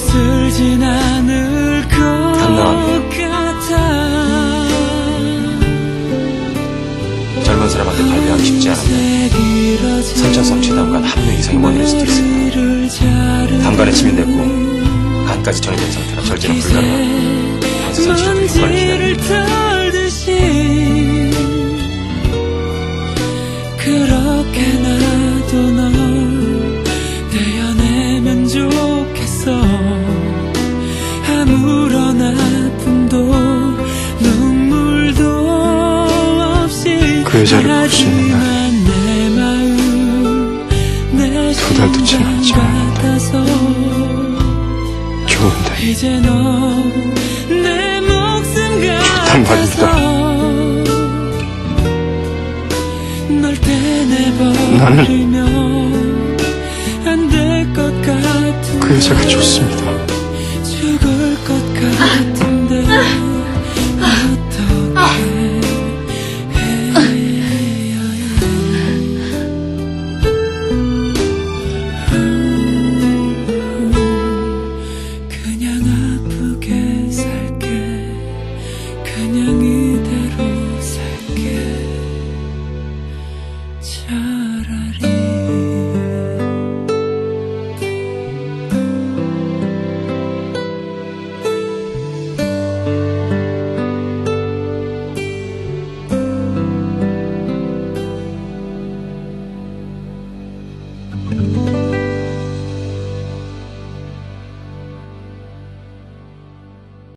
쓸진 않을 것 같아. 젊은 사람한테 발매하기 쉽지 않은데 선천성 치담관 한명 이상이 원인일 수도 있습니다. 담관에 침입됐고 간까지 전이된 상태라 절제는 불가능합니다. 방사선 치료 그 여자를 볼 수 있는 날이 두 달도 시간 같아서 좋은데 될것 같은데 그 여자가 좋습니다. contrario.